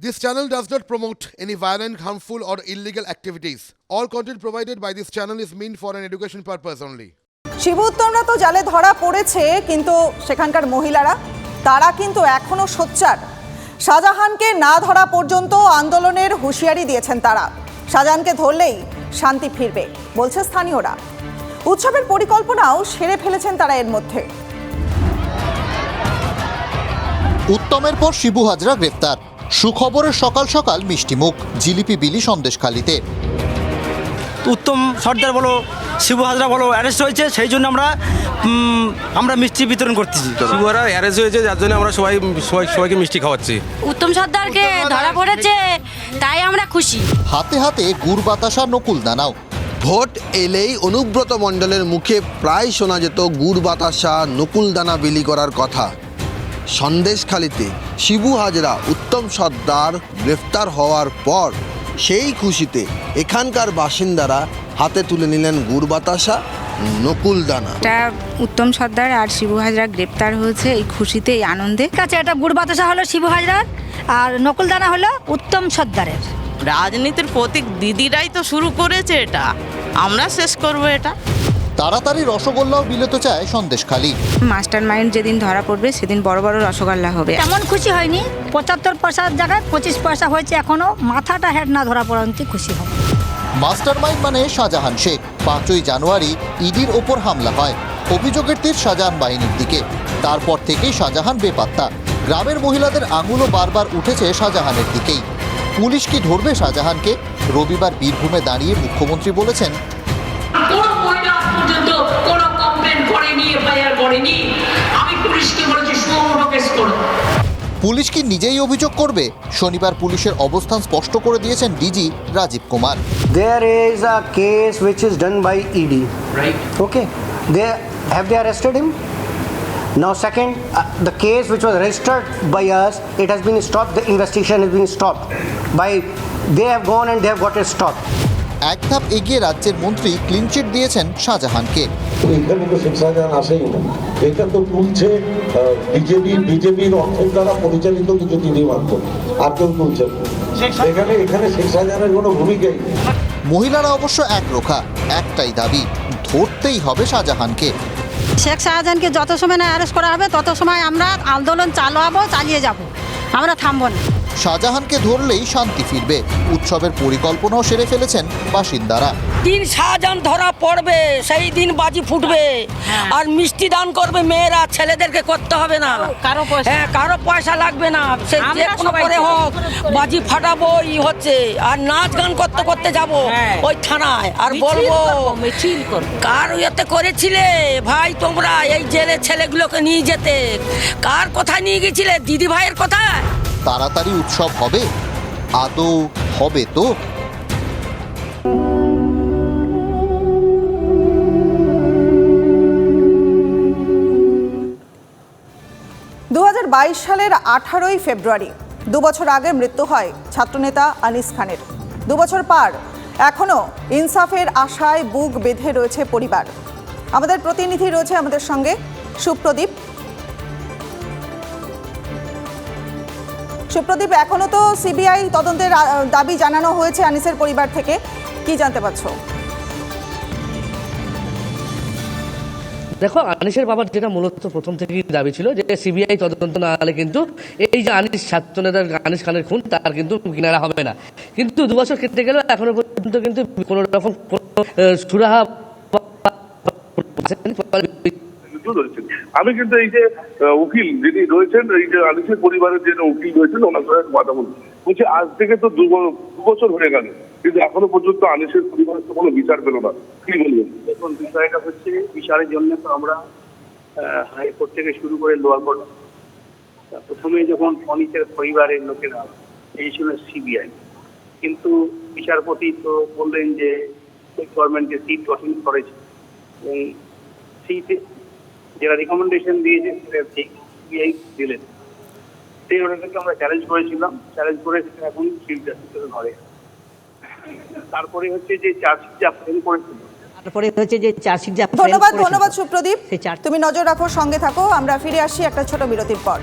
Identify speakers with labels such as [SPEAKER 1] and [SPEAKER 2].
[SPEAKER 1] This channel does not promote any violent, harmful, or illegal activities. All content provided by this channel is meant for an education purpose only.
[SPEAKER 2] Shibu উত্তমরা তো জালে ধরা পড়েছে কিন্তু সেখানকার মহিলারা তারা কিন্তু এখনও সোচ্চার। শাহজাহানকে না ধরা পর্যন্ত আন্দোলনের হুঁশিয়ারি দিয়েছেন তারা। শাহজাহানকে ধরলেই শান্তি ফিরবে বলছে স্থানীয়রা। উৎসবের পরিকল্পনাও সেরে ফেলেছেন তারা এর মধ্যে।
[SPEAKER 3] উত্তমের পর শিবু হাজরা গ্রেফতার সুখবরের সকাল সকাল মিষ্টিমুখ জিলিপি বিলি সন্দেশখালিতে।
[SPEAKER 4] উত্তম সর্দার বলো শিবু হাজরা বলো অ্যারেস্ট হয়েছে সেই জন্য আমরা আমরা মিষ্টি বিতরণ করতেছি।
[SPEAKER 5] শিবুয়ারা অ্যারেস্ট হয়েছে যার জন্য আমরা সবাই সবাই সবাইকে মিষ্টি খাওয়াচ্ছি।
[SPEAKER 6] উত্তম সর্দারকে ধরা পড়েছে তাই আমরা খুশি।
[SPEAKER 3] হাতে হাতে গুড় বাতাসা নকুল দানাও।
[SPEAKER 7] ভোট এলেই অনুব্রত মণ্ডলের মুখে প্রায় শোনা যেত গুড় বাতাসা নকুলদানা বিলি করার কথা। সন্দেশখালিতে শিবু হাজরা উত্তম সর্দার গ্রেফতার হওয়ার পর সেই খুশিতে এখানকার বাসিন্দারা হাতে তুলে নিলেন গুড় বাতাসা নকুলদানা
[SPEAKER 8] এটা উত্তম সর্দার আর শিবু হাজরা গ্রেপ্তার হয়েছে এই খুশিতে এই আনন্দে।
[SPEAKER 6] ঠিক আছে এটা গুড় বাতাসা হলো শিবু হাজরার আর নকুলদানা হলো উত্তম সর্দারের।
[SPEAKER 9] রাজনীতির প্রতীক দিদিরাই তো শুরু করেছে এটা। আমরা শেষ করব এটা।
[SPEAKER 3] তাড়াতাড়ি রসগোল্লাও বিলেতে চায় সন্দেশখালি।
[SPEAKER 8] মাস্টার মাইন্ড যেদিন ধরা পড়বে সেদিন বড় বড় রসগোল্লা হবে।
[SPEAKER 6] এমন খুশি হয়নি। পঁচাত্তর পয়সার জায়গায় পঁচিশ পয়সা হয়েছে এখনও। মাথাটা হেড না ধরা পড়ান্তি খুশি হবে।
[SPEAKER 3] মাস্টার মাইন্ড মানে শাহজাহান শেখ। পাঁচই জানুয়ারি ইডির ওপর হামলা হয়। অভিযোগের তীর শাহজাহান বাহিনীর দিকে। তারপর থেকেই শাহজাহান বেপাত্তা। গ্রামের মহিলাদের আঙুলও বারবার উঠেছে শাহজাহানের দিকেই। পুলিশ কি ধরবে শাহজাহানকে? রবিবার বীরভূমে দাঁড়িয়ে মুখ্যমন্ত্রী বলেছেন
[SPEAKER 10] কোনো মহিলা আজ পর্যন্ত কোনো কমপ্লেন করেনি এফআইআর করেনি আমি পুলিশকে বলেছি সুমোটো কেস করো
[SPEAKER 3] পুলিশ কি নিজেই অভিযোগ করবে শনিবার পুলিশের অবস্থান স্পষ্ট করে দিয়েছেন DG Rajeev Kumar
[SPEAKER 11] There is a case which is done by ED. Right. Okay. They have they arrested him? Now, second, uh, the case which was registered by us, it has been stopped. The investigation has been stopped. By they have gone and they have got it stopped.
[SPEAKER 3] এক ধাপ এগিয়ে রাজ্যের মন্ত্রী clean chit দিয়েছেন শাহজাহানকে।
[SPEAKER 12] এখানে তো শেখ শাহজাহান আসেই না। এটা তো তুলছে বিজেপি বিজেপির অর্থের দ্বারা পরিচালিত কিছু তিনি মাত্র আর কেউ তুলছে এখানে এখানে শেখ শাহজাহানের কোনো ভূমিকাই
[SPEAKER 3] মহিলারা অবশ্য এক রোখা একটাই দাবি ধরতেই হবে শাহজাহানকে।
[SPEAKER 6] শেখ শাহজাহানকে যত সময় না অ্যারেস্ট করা হবে তত সময় আমরা আন্দোলন চালাবো চালিয়ে যাব। আমরা থামবো না।
[SPEAKER 3] শাহজাহানকে ধরলেই শান্তি ফিরবে। উৎসবের পরিকল্পনাও সেরে ফেলেছেন বাসিন্দারা।
[SPEAKER 4] দিন শাহজাহান ধরা পড়বে সেই দিন বাজি ফুটবে। আর মিষ্টি দান করবে মেয়েরা ছেলেদেরকে করতে হবে না।
[SPEAKER 6] কারও পয়সা-
[SPEAKER 4] হ্যাঁ কারও পয়সা লাগবে না। সে যে কোনো করে হোক বাজি ফাটাবো ই হচ্ছে। আর নাচ গান করতে করতে যাব
[SPEAKER 6] হ্যাঁ।
[SPEAKER 4] ওই থানায়। আর বলব
[SPEAKER 6] মিছিল করব।
[SPEAKER 4] কার ইয়েতে করেছিলে? ভাই তোমরা এই জেলে ছেলেগুলোকে নিয়ে যেতে। কার কোথায় নিয়ে গেছিলে? দিদি ভাইয়ের কোথায়?
[SPEAKER 3] তাড়াতাড়ি উৎসব হবে? আদৌ হবে তো?
[SPEAKER 2] দু হাজার বাইশ সালের আঠারোই ফেব্রুয়ারি, দু বছর আগে মৃত্যু হয় ছাত্রনেতা আনিস খানের। দু বছর পার এখনও ইনসাফের আশায় বুক বেঁধে রয়েছে পরিবার। আমাদের প্রতিনিধি রয়েছে আমাদের সঙ্গে সুপ্রদীপ সুপ্রদীপ এখনও তো সিবিআই তদন্তের দাবি জানানো হয়েছে আনিসের পরিবার থেকে কি জানতে পারছ
[SPEAKER 4] দেখো আনিসের বাবার যেটা মূলত প্রথম থেকেই দাবি ছিল যে সিবিআই তদন্ত না হলে কিন্তু এই যে আনিস ছাত্রনেতার আনিস খানের খুন তার কিন্তু কিনারা হবে না কিন্তু দু বছর কেটে গেলেও এখনও পর্যন্ত কিন্তু কোনো রকম কোনো সুরাহা
[SPEAKER 12] রয়েছেন আমি কিন্তু এই যে উকিল যিনি রয়েছেন, এই যে আলিসের পরিবারের যে উকিল রয়েছেন, ওনার একটা কথা বলছি। বলছি, আজ থেকে তো দু বছর হয়ে গেল, কিন্তু এখনও পর্যন্ত আনিসের পরিবারের তো কোনো বিচার পেল না। কি বলবেন?
[SPEAKER 11] দেখুন, বিষয়টা হচ্ছে, বিচারের জন্য তো আমরা হাইকোর্ট থেকে শুরু করে লোয়ার কোর্ট প্রথমে যখন অনিতের পরিবারের লোকেরা, এই ছিল সিবিআই। কিন্তু বিচারপতি তো বললেন যে গভর্নমেন্ট যে সিট গঠন করেছে এবং সিটে যারা রিকমেন্ডেশন দিয়েছে সেটা ঠিক সিবিআই দিলেন। সেই অর্ডারটাকে আমরা চ্যালেঞ্জ করেছিলাম। চ্যালেঞ্জ করে সেটা এখন চিফ জাস্টিসের ঘরে তারপরে হচ্ছে যে চার্জশিট যা ফ্রেম করেছিল।
[SPEAKER 4] তারপরে হচ্ছে যে চার্জশিট যা
[SPEAKER 2] ধন্যবাদ ধন্যবাদ সুপ্রদীপ।
[SPEAKER 4] চার-
[SPEAKER 2] তুমি নজর রাখো সঙ্গে থাকো। আমরা ফিরে আসি একটা ছোট বিরতির পর।